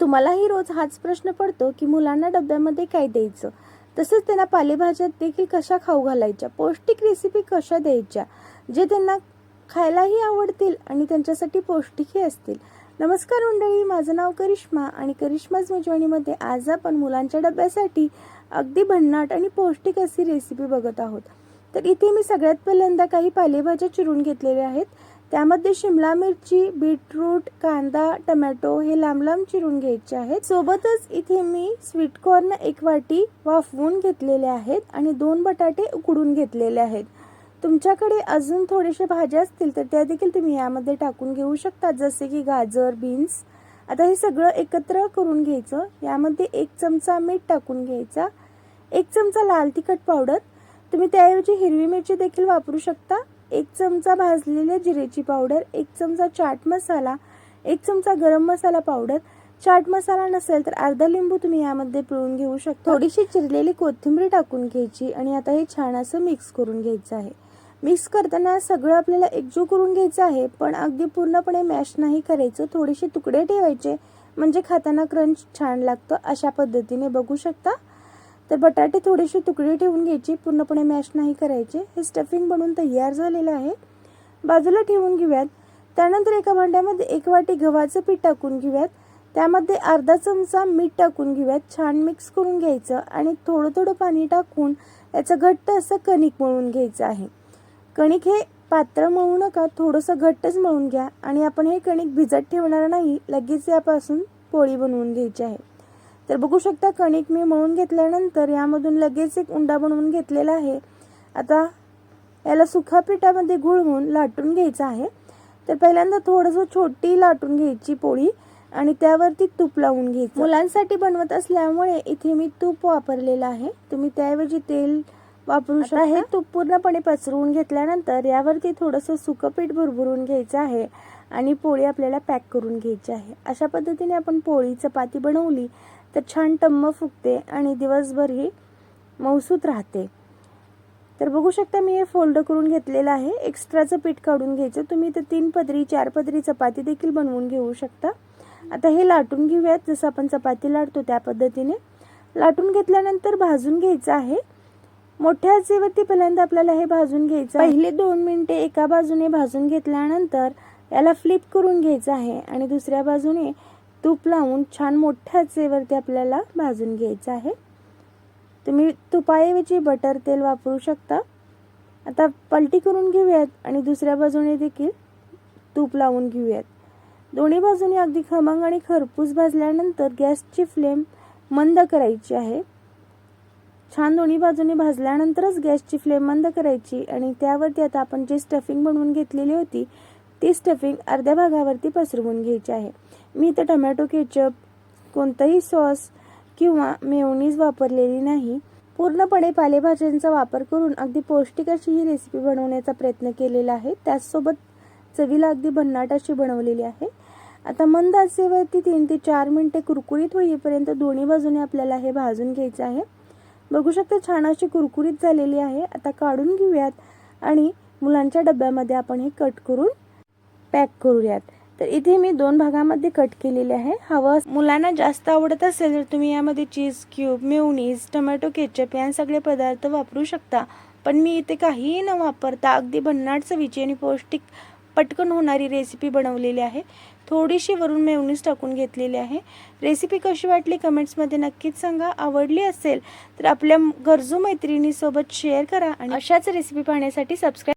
तुम्हालाही रोज हाच प्रश्न पडतो की मुलांना डब्यामध्ये काय द्यायचं? तसंच त्यांना पालेभाज्या देखील कशा खाऊ घालायच्या? पौष्टिक रेसिपी कशा द्यायच्या? जे त्यांना खायलाही आवडतील आणि त्यांच्यासाठी पौष्टिकही असतील. नमस्कार मंडळी माझं नाव करिश्मा आणि करिश्माज मेजवानीमध्ये आज आपण मुलांच्या डब्यासाठी अगदी भन्नाट आणि पौष्टिक अशी रेसिपी बघत आहोत. तर इथे मी सगळ्यात पहिल्यांदा काही पालेभाज्या चिरून घेतलेल्या आहेत. त्यामध्ये शिमला मिरची बीटरूट कांदा टमॅटो हे लांब लांब चिरून घ्यायचे आहेत. सोबतच इथे मी स्वीट कॉर्न एक वाटी वाफवून घेतलेले आहेत आणि दोन बटाटे उकडून घेतलेले आहेत. तुमच्याकडे अजून थोडेसे भाज्या असतील तर त्या देखील तुम्ही यामध्ये टाकून घेऊ शकता जसे की गाजर बीन्स. आता हे सगळं एकत्र करून घ्यायचं. यामध्ये एक चमचा मीठ टाकून घ्यायचा. एक चमचा लाल तिखट पावडर. तुम्ही त्याऐवजी हिरवी मिरची देखील वापरू शकता. एक चमचा भाजलेल्या जिरेची पावडर एक चमचा चाट मसाला एक चमचा गरम मसाला पावडर. चाट मसाला नसेल तर अर्धा लिंबू तुम्ही यामध्ये पिळून घेऊ शकता. थोडीशी चिरलेली कोथिंबीर टाकून घ्यायची आणि आता हे छान असं मिक्स करून घ्यायचं आहे. मिक्स करताना सगळं आपल्याला एकजू करून घ्यायचं आहे पण अगदी पूर्णपणे मॅश नाही करायचं. थोडेसे तुकडे ठेवायचे म्हणजे खाताना क्रंच छान लागतं अशा पद्धतीने. बघू शकता? तर बटाटे थोडेसे तुकडे ठेवून घ्यायचे. पूर्णपणे मॅश नाही करायचे. हे स्टफिंग बनवून तयार झालेलं आहे. बाजूला ठेवून घेऊयात. त्यानंतर एका भांड्यामध्ये एक वाटी गव्हाचं पीठ टाकून घेऊयात. त्यामध्ये अर्धा चमचा मीठ टाकून घेऊयात. छान मिक्स करून घ्यायचं आणि थोडं थोडं पाणी टाकून याचं घट्ट असं कणिक मळून घ्यायचं आहे. कणिक हे पात्र मळू नका. थोडंसं घट्टच मळून घ्या आणि आपण हे कणिक भिजत ठेवणार नाही. लगेच यापासून पोळी बनवून घ्यायची आहे. तर बघू शकता कणिक मी मळून घेतल्यानंतर यामधून लगेच एक उंडा बनवून घेतलेला आहे. आता याला सुखा पिठामध्ये गुळवून लाटून घ्यायचं आहे. तर पहिल्यांदा थोडंसं छोटी लाटून घ्यायची पोळी आणि त्यावरती तूप लावून घ्यायचं. मुलांसाठी बनवत असल्यामुळे इथे मी तूप वापरलेलं आहे. तुम्ही त्याऐवजी तेल वापरू शकता हे तूप पूर्णपणे पसरवून घेतल्यानंतर यावरती थोडंसं सुकं पीठ भरभरून घ्यायचं आहे आणि पोळी आपल्याला पॅक करून घ्यायची आहे. अशा पद्धतीने आपण पोळी चपाती बनवली तर छान टम्म फुगते आणि दिवसभर ही मौसूत राहते. तर बघू शकता मी हे फोल्ड करून घेतलेलं आहे. एक्स्ट्राचं पीठ काढून घ्यायचं. तुम्ही तर तीन पदरी चार पदरी चपाती देखील बनवून घेऊ शकता. आता हे लाटून घेऊयात. जसं आपण चपाती लाटतो त्या पद्धतीने. लाटून घेतल्यानंतर भाजून घ्यायचं आहे. मोठ्या आचेवरती पहिल्यांदा आपल्याला हे भाजून घ्यायचं आहे. पहिले दोन मिनिटे एका बाजूने भाजून घेतल्यानंतर याला फ्लिप करून घ्यायचं आहे आणि दुसऱ्या बाजूने तूप लावून छान मोठ्या चेवरती आपल्याला भाजून घ्यायचं आहे. तुम्ही तुपाऐवजी बटर तेल वापरू शकता. आता पलटी करून घेऊयात आणि दुसऱ्या बाजूने देखील तूप लावून घेऊयात. दोन्ही बाजूने अगदी खमंग आणि खरपूस भाजल्यानंतर गॅसची फ्लेम मंद करायची आहे. छान दोन्ही बाजूने भाजल्यानंतरच गॅसची फ्लेम मंद करायची आणि त्यावरती आता आपण जे स्टफिंग बनवून घेतलेली होती ती स्टफिंग अर्ध्या भागावरती पसरवून घ्यायची आहे. मी इथं टमॅटो केचप कोणताही सॉस किंवा मेवणीज वापरलेली नाही. पूर्णपणे पालेभाज्यांचा वापर करून अगदी पौष्टिक अशी ही रेसिपी बनवण्याचा प्रयत्न केलेला आहे. त्याचसोबत चवीला अगदी भन्नाट अशी बनवलेली आहे. आता मंद आचेवरती तीन ते चार मिनटे कुरकुरीत होईपर्यंत दोन्ही बाजूने आपल्याला हे भाजून घ्यायचं आहे. बघू शकता छान अशी कुरकुरीत झालेली आहे. आता काढून घेऊयात आणि मुलांच्या डब्यामध्ये आपण हे कट करून पॅक करूयात. तर इथे मी दोन भागामध्ये कट केलेले आहे. हवं मुलांना जास्त आवडत असेल तर तुम्ही यामध्ये cheese cube mayonnaise tomato ketchup या सगळे पदार्थ वापरू शकता. पण मी इथे काहीही न वापरता अगदी भन्नाट चवीची आणि पौष्टिक पटकन होणारी रेसिपी बनवलेली आहे. थोडीशी वरून मेवनीज टाकून घेतलेली आहे. रेसिपी कशी वाटली कमेंट्समध्ये नक्कीच सांगा. आवडली असेल तर आपल्या गरजू मैत्रिणीसोबत शेअर करा आणि अशाच रेसिपी पाहण्यासाठी सबस्क्राईब